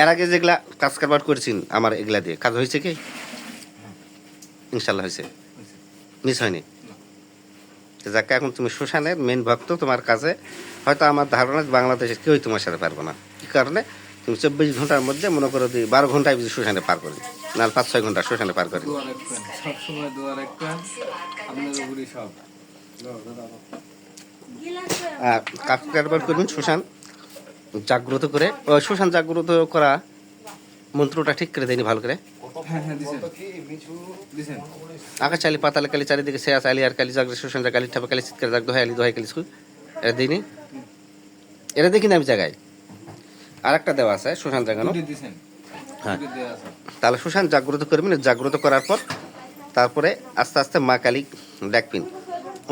এর আগে যেগুলা কাজ কারবার করেছেন আমার এগুলা দিয়ে কাজ হয়েছে কি? ইনশাল্লাহ হয়েছে। মিস হয়নি? যাকে এখন তুমি শ্মশানের মেন ভক্ত তোমার কাছে। হয়তো আমার ধারণা বাংলাদেশে কেউই তোমার সাথে পারব না। কি কারণে? তুমি চব্বিশ ঘণ্টার মধ্যে মনে করো দিই বারো ঘন্টায় যদি শ্মশানে পার করি না পাঁচ ছয় ঘণ্টা শ্মশানে পার করি। আর কাজ কারবার করবেন? শ্মশান? জাগ্রত করে শ্মশান জাগ্রত করা মন্ত্রটা ঠিক করে দেয়নি ভালো করে। হ্যাঁ হ্যাঁ আকাশ চালি পাতালে কালি চারিদিকে শেয়া চালি আর কালি জাগরে শ্মশান কালি ঠাপা কালি চিৎকার জাগ দোহাই আলি দোহাই কালি এটা দিইনি এটা দেখিনি আমি জায়গায়। আর একটা দেওয়া আছে শ্মশান জাগানো। হ্যাঁ। তাহলে শ্মশান জাগ্রত করবেন জাগ্রত করার পর তারপরে আস্তে আস্তে মা কালী ডাকবেন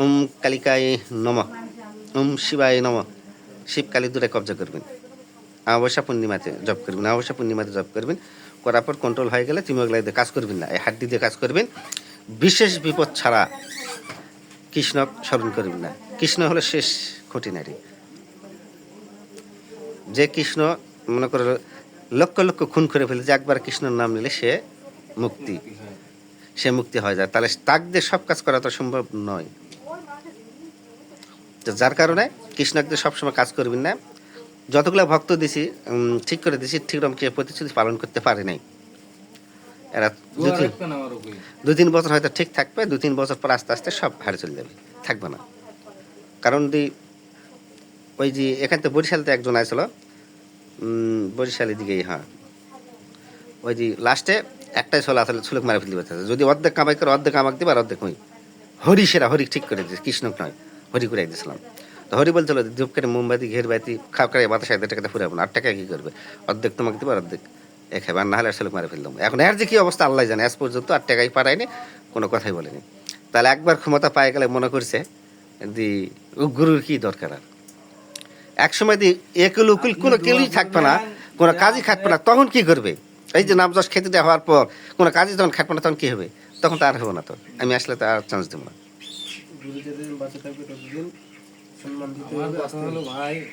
ওম কালিকায় নম ওম শিবায় নম। শিব কালী দূরে কবজা করবেন। অমাবস্যা পূর্ণিমাতে জব করবেন, অমাবস্যা পূর্ণিমাতে জব করবেন। করার পর কন্ট্রোল হয়ে গেলে তুমি ওগুলা কাজ করবেন না, এই হাড্ডি দিয়ে কাজ করবেন। বিশেষ বিপদ ছাড়া কৃষ্ণ স্মরণ করবেন না। কৃষ্ণ হলো শেষ খুঁটিনারি যে কৃষ্ণ মনে করো লক্ষ লক্ষ খুন করে ফেলেছে একবার কৃষ্ণর নাম নিলে সে মুক্তি। সে মুক্তি হয়ে যায়। তাহলে তাক দিয়ে সব কাজ করা তো সম্ভব নয়। যার কারণে কৃষ্ণকে দিয়ে সবসময় কাজ করবেন না। যতগুলো ভক্ত দিছি ঠিক করে দিছি ঠিক রকম কেউ প্রতিশ্রুতি পালন করতে পারে নাই। এরা দু তিন বছর হয়তো ঠিক থাকবে দু তিন বছর পর আস্তে আস্তে সব হারে চলে যাবে। থাকবে না। কারণ দি ওই যে এখান থেকে বরিশালতে একজন আসলো উম, বরিশালের দিকেই হ্যাঁ। ওই যে লাস্টে একটাই ছোলা আসলে ছুলক মারা ফেলতে পারতেছে। যদি অর্ধেক কামাই করে অর্ধেক আমাকে দিবে আর অর্ধেক হরি সেরা হরি ঠিক করে দিয়েছে কৃষ্ণক নয়। হরি করে দিয়েছিলাম তো হরি বলছিল ধূপ করে মোমবাতি ঘের বাতি খাপ করে বাতাস এক টাকাতে ফুরাবো না। আট টাকা কি করবে? অর্ধেক তোমাকে দিবে অর্ধেক এ খাবে আর না হলে ছেলে মারে ফেললাম এখন এর যে কি অবস্থা আল্লাহ জানে। আজ পর্যন্ত আট টাকাই পারায়নি কোনো কথাই বলেনি। তাহলে একবার ক্ষমতা পায় গেলে মনে করছে দি ও গুরুর কি দরকার আর? এক সময় দি একুল উকুল কোনো কেউই থাকবে না কোনো কাজই খাটবে না। তখন কি করবে? এই যে নাম যশ খেতে হওয়ার পর কোনো কাজই যখন খাটবে না তখন কি হবে? তখন তো আর হবে না তো। আমি আসলে তো আর চান্স দেবো না। গুরু যেদিন বাঁচে থাকবে ততদিন সম্মান দিতে হবে কথা হলো ভাই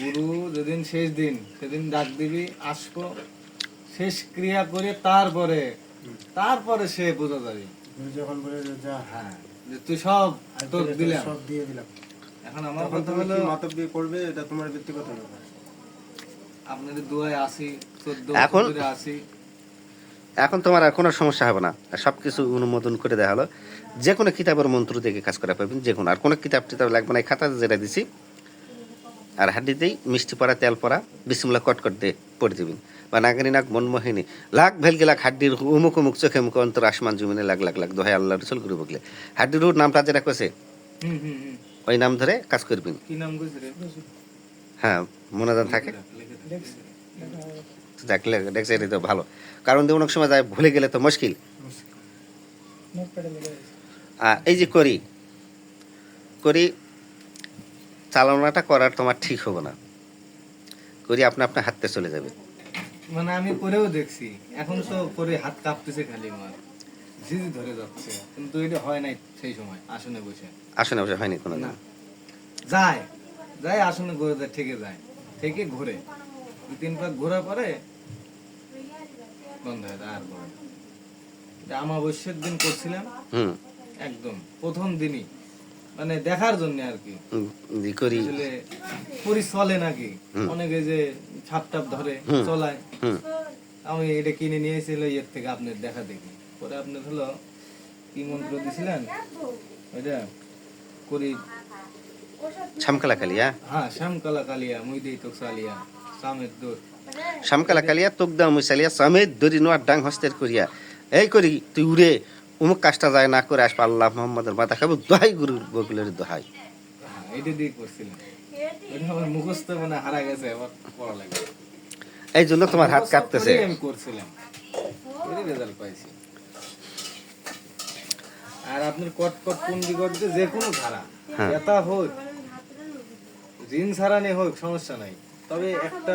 গুরু যেদিন শেষ দিন সেদিন ডাক দিবি আসব শেষ ক্রিয়া করে তারপরে তারপরে সে বোঝা যাবে। গুরু যখন বলে যে যা হ্যাঁ। যে তুই সব তোর দিলাম। সব দিয়ে দিলাম। এখন আমার কথা হলো করবে? এটা তোমার ব্যক্তিগত ব্যাপার। আপনাদের দুয়ায় আসি চোদ্দ এখন- আসি এখন তোমার আর কোনো সমস্যা হবে না। সব কিছু অনুমোদন করে দেওয়া হলো। যে কোনো কিতাবের মন্ত্র থেকে কাজ করা পাবেন যে কোনো আর কোনো কিতাব টিতাব লাগবে না এই খাতা যেটা দিছি আর হাড্ডিতেই মিষ্টি পড়া তেল পড়া বিসমুল্লা কটকট দিয়ে পড়ে দেবেন। বা নাগিনী নাক মনমোহিনী লাখ ভেলকে লাখ হাড্ডির উমুক উমুক চোখে মুখ অন্তর আসমান জমিনে লাখ লাখ লাখ দোহাই আল্লাহ রসুল গুরু বকলে হাড্ডির উর নামটা যেটা হুম ওই নাম ধরে কাজ করবেন। হ্যাঁ মনোদান থাকে? দেখলে দেখছে এটা তো ভালো। কারণ দিয়ে অনেক সময় যায় ভুলে গেলে তো মুশকিল। এই যে করি করি চালনাটা করার তোমার ঠিক হবে না। করি আপনি আপনার হাতে চলে যাবে। মানে আমি করেও দেখছি এখন তো করে হাত কাঁপতেছে খালি আমার। ঝিঝি ধরে যাচ্ছে কিন্তু এটা হয় নাই সেই সময় আসনে বসে। আসলে অবশ্য হয়নি কোনো না। যায় যায় আসনে ঘুরে যায় থেকে যায়। থেকে ঘুরে। দু তিন পাক ঘোরার পরে বন্ধ হয়ে যায় আর ঘোরে আমাবস্যার দিন করছিলাম। হুম। একদম প্রথম দিনই। মানে দেখার জন্য আর কি। করি। চলে নাকি? অনেকে যে ছাপ টাপ ধরে চলায়। আমি এটা কিনে নিয়ে এসেছিল ইয়ের থেকে আপনার দেখা দেখি। পরে আপনার হলো কি মন্ত্র দিছিলেন? ওইটা করি। শামকালা কালিয়া হ্যাঁ শ্যামকালা কালিয়া মুই দেই তো সালিয়া সামের দূর শামকালা কালিয়া মুসালিয়া সমেত দড়ি নোয়ার ডাং হস্তের করিয়া। এই করি তুই উড়ে উমুক কাজটা যায় না করে আসবা আল্লাহ মোহাম্মদের মাথা খাব দোহাই গুরুর বকুলের দোহাই। হ্যাঁ এই জন্য তোমার হাত আর আপনার কট কট পুন্ডি করতে যে কোনো ধারা হ্যাঁ। ব্যথা হোক ঋণ ছাড়ানি হোক সমস্যা নাই। তবে একটা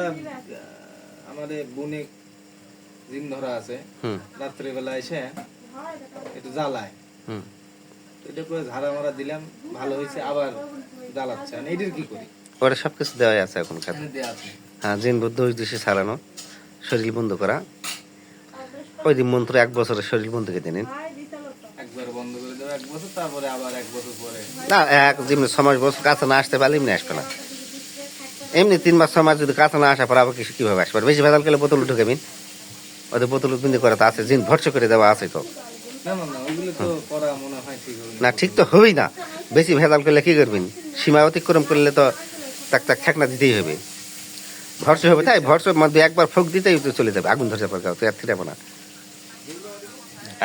আমাদের বুনে ঋণ ধরা আছে। হুম। রাত্রেবেলা এসে একটু জ্বালায়। এটা করে ঝাড়া মারা দিলাম ভালো হয়েছে আবার জ্বালাচ্ছে। এটির কি করি? ওরা সব কিছু দেওয়াই আছে এখন খাতে। হ্যাঁ জিন বুদ্ধ দেশে ছাড়ানো। শরীর বন্ধ করা। ওই দিন মন্ত্র এক বছরের শরীর বন্ধ বছর পরে। না এক যেমনি বছর কাছে না আসতে পারলে এমনি আসবে না। এমনি তিন মাস ছমাস যদি কাছে না আসা পর আবার কিছু কীভাবে আসবে? বেশি ভেজাল করলে বোতল ঢুকেবেন ওদের বোতল বিন্দু করা তো আছে জিন ভরসা করে দেওয়া আছে তো। না ঠিক তো হবেই না। বেশি ভেজাল করলে কি করবেন? সীমা অতিক্রম করলে তো তাক তাক ঠেকনা দিতেই হবে। ভরসা হবে তাই ভরসার মধ্যে একবার ফোক দিতেই তো চলে যাবে। আগুন ধরছে পর তো আর ফিরাবো না।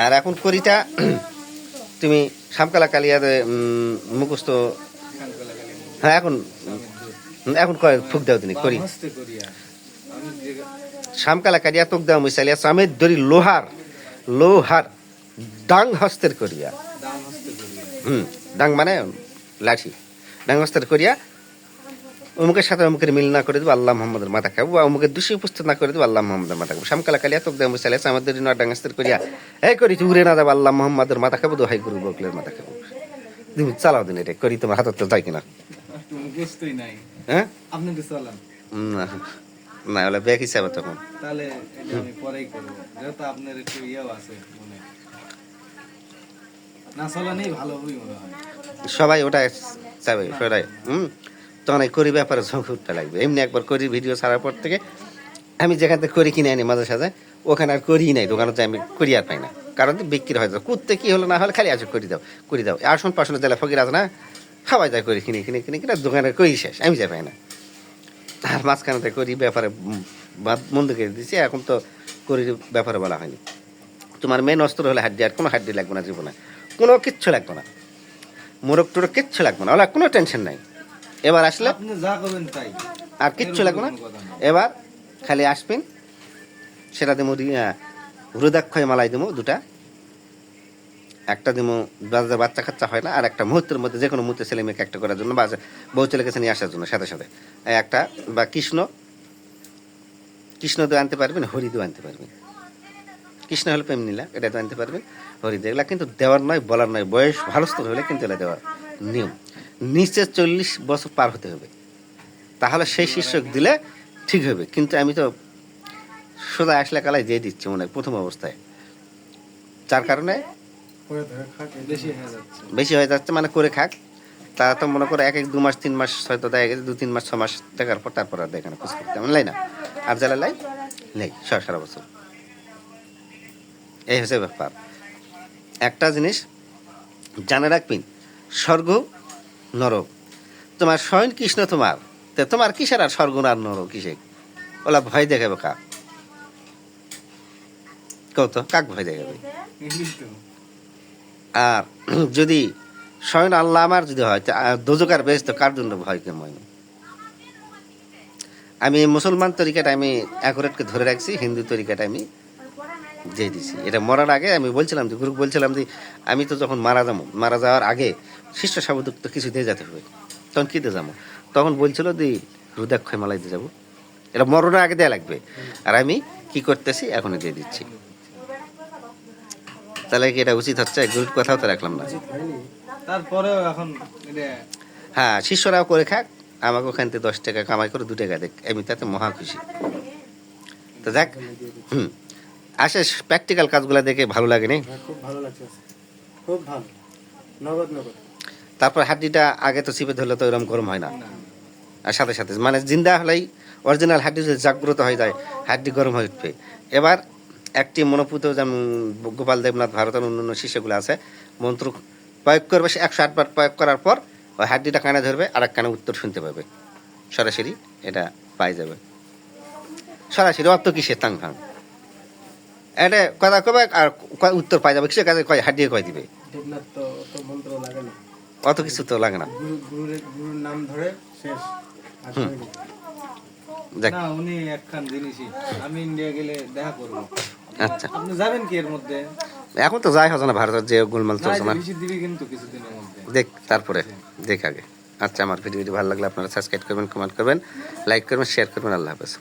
আর এখন করিটা তুমি শামকালা কালিয়াতে মুখস্থ হ্যাঁ এখন এখন কয় ফুক দাও তুমি করি হস্তে করিয়া আমি যে শামকালা কালিয়া তোক দাও মিশালিয়া চামের দড়ি লোহার লোহার ডাং হস্তের করিয়া। করিয়া হুম ডাং মানে লাঠি। ডাং হস্তের করিয়া অমুকের সাথে অমুকের মিল না করে দেবো আল্লাহ মোহাম্মদের মাথা খাব বা অমুকের দোষী উপস্থিত না করে দেবো আল্লাহ মোহাম্মদের মাথা খাব। শামকালা কালিয়া তোক দড়ি নয় ডাং হস্তের করিয়া এই করি তুই উড়ে না যাব আল্লাহ মোহাম্মদের মাথা খাব দোহাই গুরু বকলের মাথা খাব। তুমি চালাও দিন এটা করি তোমার হাতত তো যায় কিনা। হ্যাঁ? আপনি না না ওলা ব্যাগ হিসাবে তখন। তাহলে এটা আমি পরেই করব। যেহেতু আপনার একটু ইয়েও আছে মনে। না চালানেই ভালো হই মনে হয়। সবাই ওটা চাবে সবাই। হুম? তখন এই করি ব্যাপারে ঝোঁক লাগবে। এমনি একবার করি ভিডিও ছাড়ার পর থেকে আমি যেখান থেকে করি কিনে আনি মাঝে সাঝে ওখানে আর করি নাই দোকানে আমি করি আর পাই না। কারণ বিক্রি হয় তো। কুত্তে কি হলো না হলে খালি আছে করি দাও করি দাও। আসন পাশনে জেলা ফকির আছে না সবাই যায় করি কিনে কিনে কিনে কিনে দোকানে করি শেষ আমি যাই পাই না। আর মাঝখানে থেকে করি ব্যাপারে বন্ধ করে দিচ্ছি এখন তো করি ব্যাপারে বলা হয়নি। তোমার মেন অস্ত্র হলে হাড্ডি আর কোনো হাড্ডি লাগবে না জীবনে। কোনো কিচ্ছু লাগবে না। মোরগ টোরগ কিচ্ছু লাগবে না। ওলা কোনো টেনশন নাই। এবার আসলে আর কিচ্ছু লাগবে না। না। এবার খালি আসবেন সেটা দেবো রুদাক্ষয় মালাই দেবো দুটা। একটা দেবো বাচ্চা বাচ্চা কাচ্চা হয় না, আর একটা মুহূর্তের মধ্যে যে কোনো মুহূর্তে ছেলে মেয়েকে একটা করার জন্য বা বউ ছেলে কাছে নিয়ে আসার জন্য সাথে সাথে। একটা, বা কৃষ্ণ কৃষ্ণ তো আনতে পারবেন হরি তো আনতে পারবেন। কৃষ্ণ হলে প্রেম নিলা এটা তো আনতে পারবেন হরি দেখলা কিন্তু দেওয়ার নয়, বলার নয়, বয়স ভালোস্থ হলে কিন্তু এটা দেওয়ার নিয়ম। নিচে চল্লিশ বছর পার হতে হবে। তাহলে সেই শীর্ষক দিলে ঠিক হবে। কিন্তু আমি তো সোজা আসলে কালাই দিয়ে দিচ্ছি মনে হয় প্রথম অবস্থায়। যার কারণে বেশি হয়ে যাচ্ছে। বেশি হয়ে যাচ্ছে মানে করে খাক। তা তো মনে করো এক এক দু মাস তিন মাস হয়তো দেখা গেছে দু তিন মাস ছ মাস দেখার পর তারপর আর দেখে না খুশ করতে লাই না। আর যারা লাই নেই সারা সারা বছর। এই হচ্ছে ব্যাপার। একটা জিনিস জানে রাখবেন স্বর্গ নরক। তোমার স্বয়ং কৃষ্ণ তোমার। তো তোমার কিসের আর স্বর্গ আর নরক কিসে? ওলা ভয় দেখাবে কাক কত কাক ভয় দেখাবে? যদি স্বয়ং আল্লাহ আমার যদি হয় দোজকার বেশ তো কার জন্য ভয় কেমন আমি মুসলমান তরিকাটা আমি অ্যাকুরেটকে ধরে রাখছি, হিন্দু তরিকাটা আমি দিয়ে দিছি। এটা মরার আগে আমি বলছিলাম যে গুরু বলছিলাম যে, আমি তো যখন মারা যাব, মারা যাওয়ার আগে শিষ্য সাবুদক তো কিছু দিয়ে যেতে হবে। তখন কী দিয়ে যাব? তখন বলছিল যে রুদাক্ষয় মালাই দিয়ে যাব। এটা মরণের আগে দেওয়া লাগবে। আর আমি কি করতেছি, এখনই দিয়ে দিচ্ছি। তাহলে কি এটা উচিত হচ্ছে? গুরুর কথাও তো রাখলাম না। তারপরেও এখন হ্যাঁ শিষ্যরাও করে খাক আমাকে ওখান থেকে দশ টাকা কামাই করে দু টাকা দেখ। আমি তাতে মহা খুশি। তো দেখ হুম। আসে প্র্যাকটিক্যাল কাজগুলো দেখে ভালো লাগে নি? হ্যাঁ, খুব ভালো লাগছে। খুব ভালো। নগদ নগদ। তারপর হাড্ডিটা আগে তো চিপে ধরলে তো এরকম গরম হয় না। না আর সাথে সাথে মানে জিন্দা হলেই অরিজিনাল হাড্ডি যদি জাগ্রত হয়ে যায় হাড্ডি গরম হয়ে উঠবে। এবার একটি মনোপুত যেমন গোপাল দেবনাথ ভারতের অন্যান্য শিষ্যগুলো আছে। মন্ত্র প্রয়োগ করবে সে একশো আটবার প্রয়োগ করার পর ওই হাড্ডিটা কানে ধরবে আর এক কানে উত্তর শুনতে পাবে। সরাসরি এটা পাই যাবে। সরাসরি অত কিসে? তাং ফাং এটা কথা কবে আর উত্তর পাই যাবে? কিসে কাছে কয় হাড্ডিয়ে কয় দিবে? অত কিছু তো লাগে না। নাম ধরে শেষ। দেখ না উনি একখান জিনিসই। আমি ইন্ডিয়া গেলে দেখা করব। আচ্ছা। আপনি যাবেন কি এর মধ্যে? এখন তো যাই হবে না ভারতের যে গোলমাল চলছে না কিন্তু কিছুদিনের মধ্যে। দেখ তারপরে দেখ আগে। আচ্ছা আমার ভিডিও ভালো লাগলে আপনারা সাবস্ক্রাইব করবেন কমেন্ট করবেন লাইক করবেন শেয়ার করবেন আল্লাহ হাফেজ।